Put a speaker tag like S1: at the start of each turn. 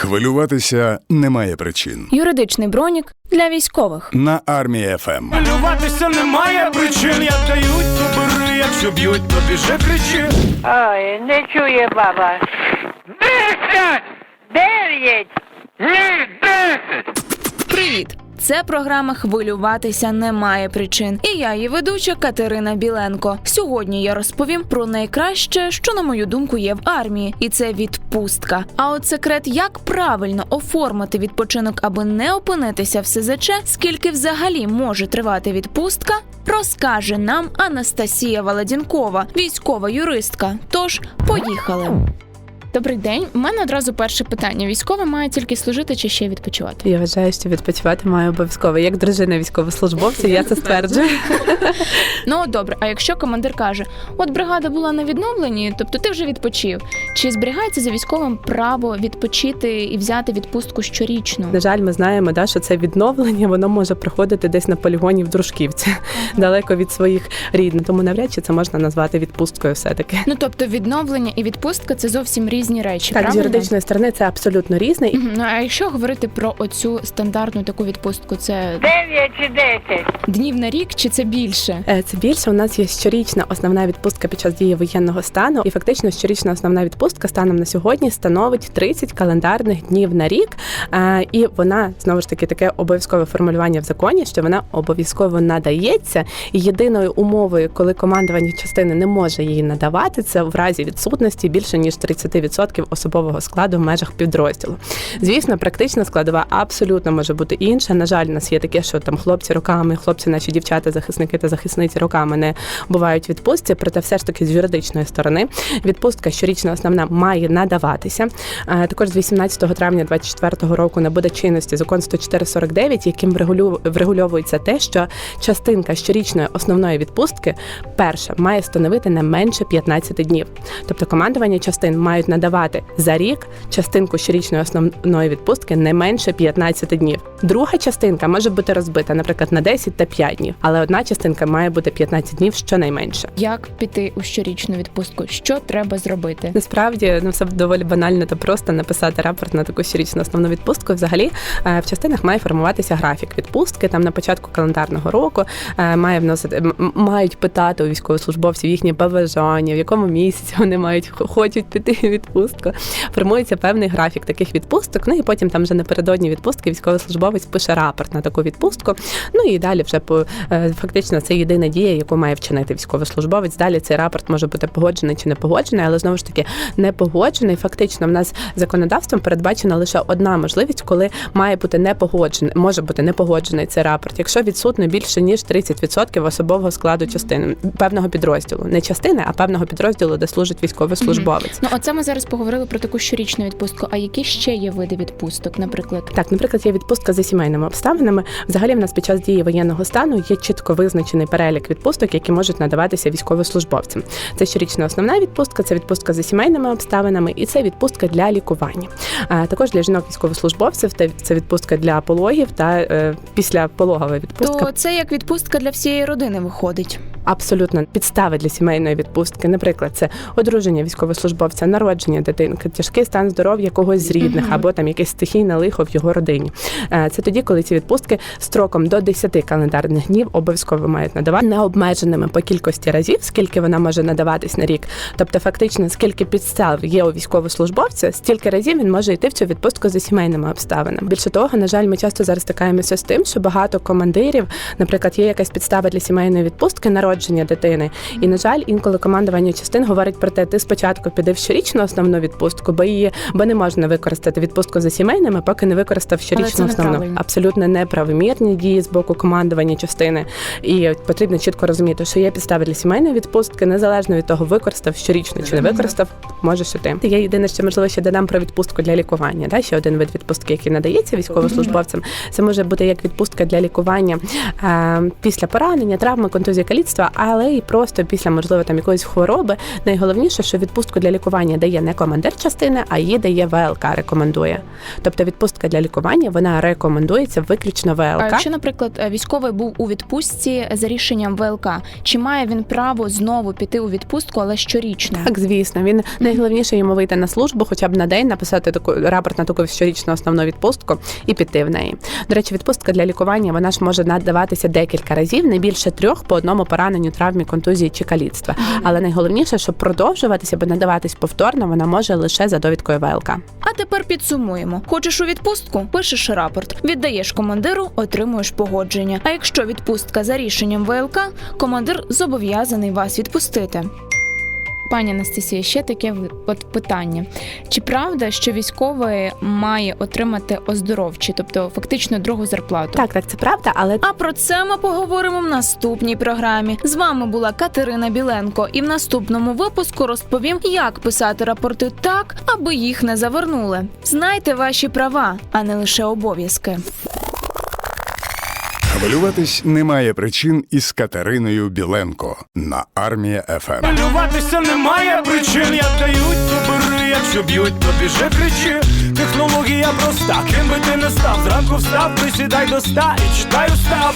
S1: Хвилюватися немає причин.
S2: Юридичний бронік для військових.
S1: На армії ФМ.
S3: Хвилюватися немає причин, як дають, то бери, якщо б'ють, то біже кричи.
S4: Ой, не чує баба.
S3: Десять!
S4: Дев'ять.
S3: Ні, десять!
S2: Привіт! Це програма Хвилюватися немає причин. І я її ведуча Катерина Біленко. Сьогодні я розповім про найкраще, що на мою думку є в армії, і це відпустка. А от секрет, як правильно оформити відпочинок, аби не опинитися в СЗЧ, скільки взагалі може тривати відпустка, розкаже нам Анастасія Валадінкова, військова юристка. Тож поїхали.
S5: Добрий день. У мене одразу перше питання: військовий має тільки служити чи ще відпочивати?
S6: Я вважаю, що відпочивати має обов'язково. Як дружина військовослужбовця, я це стверджую.
S5: Ну добре. А якщо командир каже, от бригада була на відновленні, тобто ти вже відпочив, чи зберігається за військовим право відпочити і взяти відпустку щорічну?
S6: На жаль, ми знаємо, да, що це відновлення воно може проходити десь на полігоні в Дружківці, далеко від своїх рідних. Тому навряд чи це можна назвати відпусткою. Все таки
S5: Ну тобто відновлення і відпустка це зовсім різні речі.
S6: так, з
S5: правильно?
S6: юридичної сторони це абсолютно різне.
S5: Мгм. Ну а якщо говорити про оцю стандартну таку відпустку, це
S4: Дев'ять чи десять.
S5: днів на рік чи це більше?
S6: Е, Це більше у нас є щорічна основна відпустка під час дії воєнного стану, і фактично щорічна основна відпустка станом на сьогодні становить 30 календарних днів на рік. Е, І вона знову ж таки таке обов'язкове формулювання в законі, що вона обов'язково надається. І єдиною умовою, коли командування частини не може її надавати, це в разі відсутності більше ніж 30% особового складу в межах підрозділу. Звісно, практична складова абсолютно може бути інша. На жаль, у нас є таке, що там хлопці роками, хлопці, наші дівчата, захисники та захисниці роками не бувають відпустці. Проте, все ж таки, з юридичної сторони відпустка щорічна основна має надаватися. Е, Також з 18 травня 2024 року набуде чинності закон 10449, яким врегульовується те, що частинка щорічної основної відпустки перша має становити не менше 15 днів. Тобто командування частин мають надавати за рік частинку щорічної основної відпустки не менше 15 днів. Друга частинка може бути розбита, наприклад, на 10 та 5 днів, але одна частинка має бути 15 днів щонайменше.
S5: Як піти у щорічну відпустку? Що треба зробити?
S6: Насправді ну все доволі банально та просто написати рапорт на таку щорічну основну відпустку. Взагалі е, в частинах має формуватися графік відпустки. Там на початку календарного року е, має вносити мають питати у військовослужбовців їхні побажання, в якому місяці вони мають хочуть піти у відпустку. Формується певний графік таких відпусток. Ну і потім там вже напередодні відпустки військовослужбовець пише рапорт на таку відпустку. Ну і далі вже по е, фактично це єдина дія, яку має вчинити військовослужбовець. Далі цей рапорт може бути погоджений чи не погоджений, але знову ж таки не погоджений. Фактично, в нас законодавством передбачена лише одна можливість, коли має бути не погоджений, може бути не погоджений цей рапорт, якщо відсутно більше ніж 30% особового складу частини певного підрозділу, не частини, а певного підрозділу, де служить військовослужбовець.
S5: Ну, оце ми зараз поговорили про таку щорічну відпустку. А які ще є види відпусток, наприклад?
S6: Так, наприклад, є відпустка за сімейними обставинами. Взагалі, в нас під час дії воєнного стану є чітко визначений перелік відпусток, які можуть надаватися військовослужбовцям. Це щорічна основна відпустка, це відпустка за сімейними обставинами, і це відпустка для лікування. А також для жінок військовослужбовців це відпустка для пологів та е, післяпологова відпустка.
S2: То це як відпустка для всієї родини виходить.
S6: Абсолютно підстави для сімейної відпустки. Наприклад, це одруження військовослужбовця, народження дитинки, тяжкий стан здоров'я когось з рідних або там якесь стихійне лихо в його родині. Е, Це тоді, коли ці відпустки строком до 10 календарних днів обов'язково мають надавати необмеженими по кількості разів, скільки вона може надаватись на рік. Тобто, фактично, скільки підстав є у військовослужбовця, стільки разів він може йти в цю відпустку за сімейними обставинами. Більше того, на жаль, ми часто зараз стикаємося з тим, що багато командирів, наприклад, є якась підстава для сімейної відпустки, народження дитини. І на жаль, інколи командування частин говорить про те, ти спочатку піди в щорічну основну відпустку, бо її бо не можна використати відпустку за сімейними, поки не використав щорічну основну. Абсолютно неправомірні дії з боку командування частини. І потрібно чітко розуміти, що є підстави для сімейної відпустки, незалежно від того, використав щорічну чи не використав, можеш іти. Я єдине, що можливо ще додам про відпустку для лікування. Да? Ще один вид відпустки, який надається військовослужбовцям. Це може бути як відпустка для лікування е, після поранення, травми, контузії, каліцтва дитинства, але і просто після можливо там якоїсь хвороби. Найголовніше, що відпустку для лікування дає не командир частини, а її дає ВЛК. Рекомендує. Тобто відпустка для лікування вона рекомендується виключно ВЛК.
S5: А якщо, наприклад, е, військовий був у відпустці за рішенням ВЛК, чи має він право знову піти у відпустку, але щорічно?
S6: Так, звісно, він найголовніше йому вийти на службу, хоча б на день написати таку рапорт на таку щорічну основну відпустку і піти в неї. До речі, відпустка для лікування вона ж може надаватися декілька разів, не більше трьох по одному пораненню, травмі, контузії чи каліцтва. Але найголовніше, щоб продовжуватися або надаватись повторно, вона може лише за довідкою ВЛК.
S2: А тепер підсумуємо: хочеш у відпустку, пишеш рапорт, віддаєш командиру, отримуєш погодження. А якщо відпустка за рішенням ВЛК, командир зобов'язаний вас відпустити.
S5: Пані Анастасія, ще таке от питання: чи правда, що військовий має отримати оздоровчі, тобто фактично другу зарплату?
S6: Так, так, це правда, але
S2: А про це ми поговоримо в наступній програмі. З вами була Катерина Біленко, і в наступному випуску розповім, як писати рапорти так, аби їх не завернули. Знайте ваші права, а не лише обов'язки.
S1: Хвилюватись немає причин із Катериною Біленко на армія Ем. ФМ.
S3: Хвилюватися немає причин, як дають, то бери, якщо б'ють, то біжи кричи. Технологія проста, ким би ти не став, зранку встав, присідай до ста і читай устав.